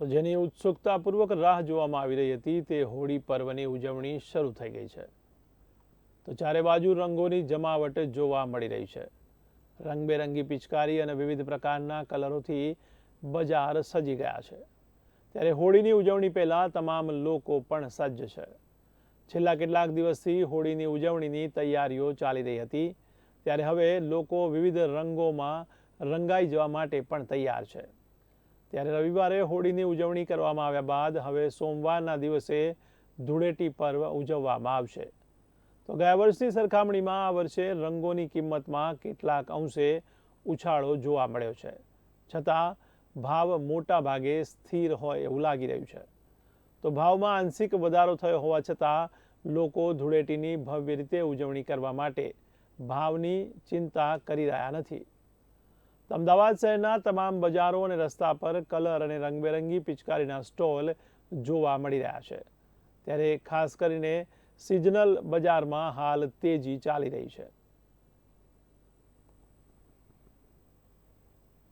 તો જેની ઉત્સુકતાપૂર્વક રાહ જોવામાં આવી રહી હતી, તે હોળી પર્વની ઉજવણી શરૂ થઈ ગઈ છે. તો ચારે બાજુ રંગોની જમાવટ જોવા મળી રહી છે. રંગબેરંગી પિચકારી અને વિવિધ પ્રકારના કલરોથી બજાર સજી ગયા છે. ત્યારે હોળીની ઉજવણી પહેલાં તમામ લોકો પણ સજ્જ છે. છેલ્લા કેટલાક દિવસથી હોળીની ઉજવણીની તૈયારીઓ ચાલી રહી હતી. ત્યારે હવે લોકો વિવિધ રંગોમાં રંગાઈ જવા માટે પણ તૈયાર છે. ત્યારે રવિવારે હોળીની ઉજવણી કરવામાં આવ્યા બાદ હવે સોમવારના દિવસે ધૂળેટી પર્વ ઉજવવામાં આવશે. તો ગયા વર્ષની સરખામણીમાં આ વર્ષે રંગોની કિંમતમાં કેટલાક અંશે ઉછાળો જોવા મળ્યો છે. છતાં, ભાવ મોટા ભાગે સ્થિર હોય એવું લાગી રહ્યું છે. તો ભાવમાં આંશિક વધારો થયો હોવા છતાં, લોકો ધૂળેટીની ભવ્ય રીતે ઉજવણી કરવા માટે ભાવની ચિંતા કરી રહ્યા નથી. અમદાવાદ શહેરના તમામ બજારો અને રસ્તા પર કલર અને રંગબેરંગી પિચકારીના સ્ટોલ જોવા મળી રહ્યા છે. ત્યારે ખાસ કરીને સિઝનલ બજારમાં હાલ તેજી ચાલી રહી છે.